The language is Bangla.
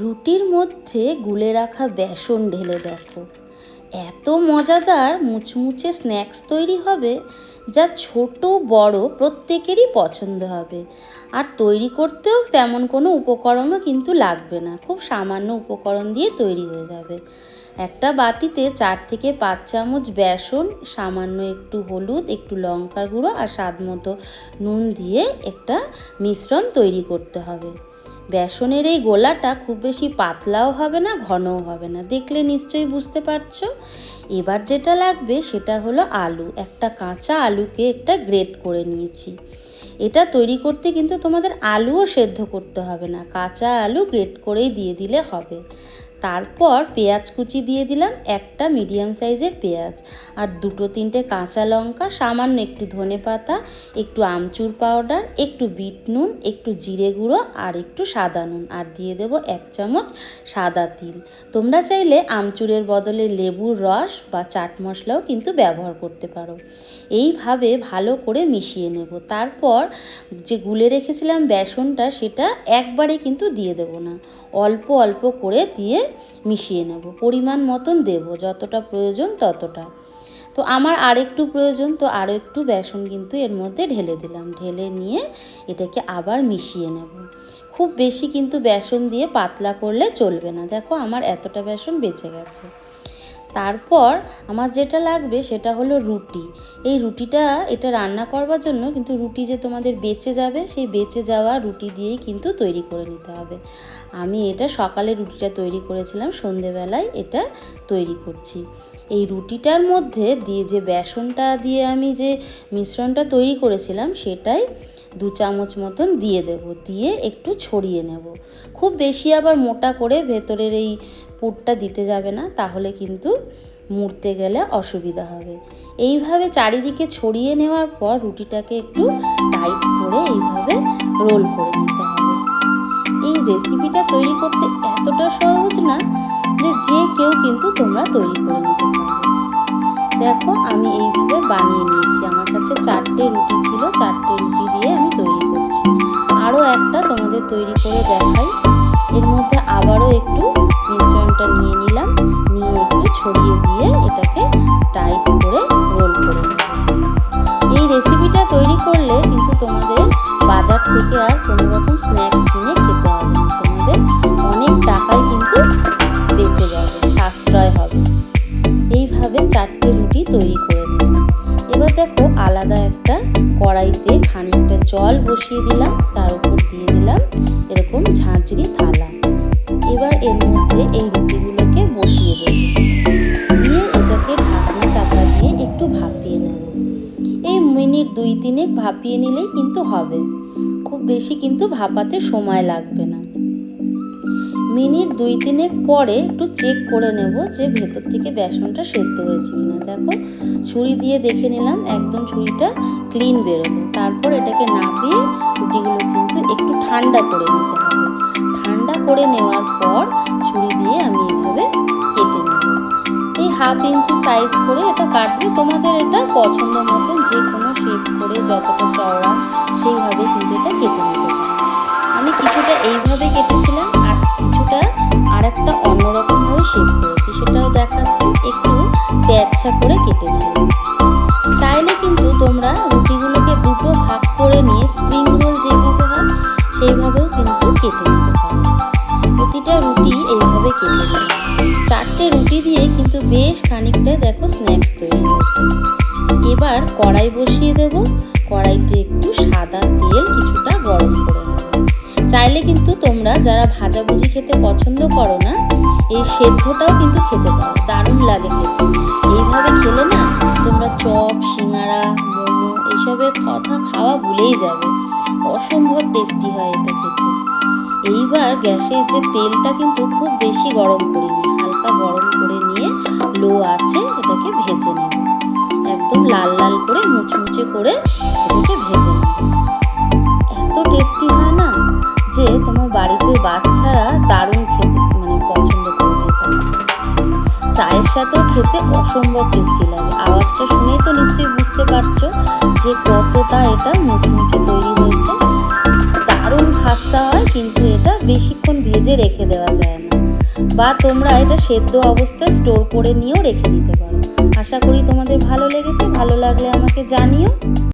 রুটির মধ্যে গুলে রাখা বেসন ঢেলে দেখো। এত মজাদার মুচমুচে স্ন্যাক্স তৈরি হবে যা ছোট, বড় প্রত্যেকেরই পছন্দ হবে। আর তৈরি করতেও তেমন কোনো উপকরণও কিন্তু লাগবে না, খুব সামান্য উপকরণ দিয়ে তৈরি হয়ে যাবে। একটা বাটিতে চার থেকে পাঁচ চামচ বেসন, সামান্য একটু হলুদ, একটু লঙ্কার গুঁড়ো আর স্বাদ মতো নুন দিয়ে একটা মিশ্রণ তৈরি করতে হবে। বেসনের এই গোলাটা খুব বেশি পাতলাও হবে না, ঘনও হবে না। দেখলে নিশ্চয়ই বুঝতে পারছ? এবার যেটা লাগবে সেটা হলো আলু। একটা কাঁচা আলুকে একটা গ্রেট করে নিয়েছি। এটা তৈরি করতে কিন্তু তোমাদের আলুও সেদ্ধ করতে হবে না। কাঁচা আলু গ্রেট করেই দিয়ে দিলে হবে। তারপর পেঁয়াজ কুচি দিয়ে দিলাম একটা মিডিয়াম সাইজের পেঁয়াজ। আর দুটো তিনটে কাঁচা লঙ্কা, সামান্য একটু ধনে পাতা, একটু আমচুর পাউডার, একটু বিট নুন, একটু জিরে গুঁড়ো আর একটু সাদা নুন। আর দিয়ে দেব এক চামচ সাদা তিল। তোমরা চাইলে আমচুরের বদলে লেবুর রস বা চাট মশলাও কিন্তু ব্যবহার করতে পারো। এইভাবে ভালো করে মিশিয়ে নেব। তারপর যে গুলে রেখেছিলাম বেসনটা, সেটা একবারে কিন্তু দিয়ে দেব না। অল্প অল্প করে দিয়ে মিশিয়ে নেব। পরিমাণ মতন দেব, যতটা প্রয়োজন ততটা। তো আমার আর একটু প্রয়োজন, তো আরও একটু বেসন কিন্তু এর মধ্যে ঢেলে দিলাম। ঢেলে নিয়ে এটাকে আবার মিশিয়ে নেব। খুব বেশি কিন্তু বেসন দিয়ে পাতলা করলে চলবে না। দেখো আমার এতটা বেসন বেঁচে গেছে। তারপর আমার যেটা লাগবে সেটা হলো রুটি। এই রুটিটা এটা রান্না করবার জন্য কিন্তু রুটি যে তোমাদের বেঁচে যাবে, সেই বেঁচে যাওয়া রুটি দিয়েই কিন্তু তৈরি করে নিতে হবে। আমি এটা সকালে রুটিটা তৈরি করেছিলাম, সন্ধেবেলায় এটা তৈরি করছি। এই রুটিটার মধ্যে দিয়ে যে বেসনটা দিয়ে আমি যে মিশ্রণটা তৈরি করেছিলাম, সেটাই দু চামচ মতন দিয়ে দেব, দিয়ে একটু ছড়িয়ে নেব। খুব বেশি আবার মোটা করে ভেতরের এই পুরটা দিতে যাবে না, তাহলে কিন্তু মুড়তে গেলে অসুবিধা হবে। এইভাবে চারিদিকে ছড়িয়ে নেওয়ার পর রুটিটাকে একটু টাইট করে এইভাবে রোল করে নিতে হবে। এই রেসিপিটা তৈরি করতে এতটা সহজ না যে যে কেউ কিন্তু তোমরা তৈরি করে নিতে পারবে। দেখো, আমি এইভাবে বানিয়ে নিয়েছি। আমার কাছে চারটে রুটি ছিল, চারটে রুটি দিয়ে আমি তৈরি করছি। আরও একটা তোমাদের তৈরি করে দেখাই। এর মধ্যে আবারও একটু মিশ্রণটা নিয়ে নিলাম। নিয়ে একটু ছড়িয়ে দিয়ে এটাকে টাইট করে রোল করে এই রেসিপিটা তৈরি করলে কিন্তু তোমাদের বাজার থেকে আর কোনো রকম স্ন্যাক্স কিনে খেতে হবে না। তোমাদের অনেক টাকাই কিন্তু বেঁচে যাবে, সাশ্রয় হবে। এইভাবে চারটে রুটি তৈরি করে নিলাম। এবার দেখো আলাদা একটা কড়াইতে খানিকটা জল বসিয়ে দিলাম, তার উপর দিয়ে দিলাম এরকম ঝাঁঝরি থালা। এবার এর মধ্যে এই রুটিগুলোকে বসিয়ে দেব। দিয়ে এটাকে ঢাকনা চাপা দিয়ে একটু ভাপিয়ে নেব। এই মিনিট দুই তিনেক ভাপিয়ে নিলেই কিন্তু হবে। খুব বেশি কিন্তু ভাপাতে সময় লাগবে না। মিনিট দুই তিনেক পরে একটু চেক করে নেব যে ভেতর থেকে বেসনটা সেদ্ধ হয়েছে কিনা। দেখো, ছুরি দিয়ে দেখে নিলাম একদম ছুরিটা ক্লিন বেরোলো। তারপর এটাকে নাপিয়ে রুটিগুলো কিন্তু একটু ঠান্ডা করে নিতে হবে। করে নেওয়ার পর ছুরি দিয়ে আমি এইভাবে কেটে নেব। এই হাফ ইঞ্চি সাইজ করে এটা কাটবে তোমাদের এটা পছন্দ মতন যে কোনো শেপ করে যতটা চওড়া সেইভাবে কিন্তু এটা কেটে নিতে আমি কিছুটা এইভাবে কেটেছিলাম আর কিছুটা আর একটা অন্যরকমভাবে শেপ করেছি, সেটাও দেখাচ্ছি। একটু তেরছা করে কেটেছি চারটে রুটি দিয়ে কিন্তু বেশ খানিকটা দেখো স্ন্যাক্স তৈরি হয়েছে। এবার কড়াই বসিয়ে দেব। কড়াইতে একটু সাদা তেল কিছুটা গরম করে নেব। চাইলে কিন্তু তোমরা যারা ভাজাভুজি খেতে পছন্দ করো না, এই সেদ্ধটাও কিন্তু খেতে পারো। দারুণ লাগে খেতে। এইভাবে খেলে এইবার গ্যাসের যে তেলটা কিন্তু খুব বেশি গরম করিনি, হালকা গরম করে নিয়ে লো আছে এটাকে ভেজে নেব। একদম লাল লাল করে মুচমুচে করে এটাকে ভেজে নেব। এত টেস্টি হয় না যে তোমার বাড়িতে বাচ্চারা দারুণ খেতে মানে পছন্দ করবে এটা চায়ের সাথেও খেতে অসম্ভব টেস্টি লাগে। আওয়াজটা শুনেই তো নিশ্চয়ই বুঝতে পারছ যে কতটা এটা মুচমুচে তৈরি হয়েছে। দারুণ খাস্তা কিন্তু এটা বেশিক্ষণ ভেজে রেখে দেওয়া যায় না। বা তোমরা এটা সেদ্ধ অবস্থায় স্টোর করে নিয়েও রেখে দিতে পারো। আশা করি তোমাদের ভালো লেগেছে। ভালো লাগলে আমাকে জানিও।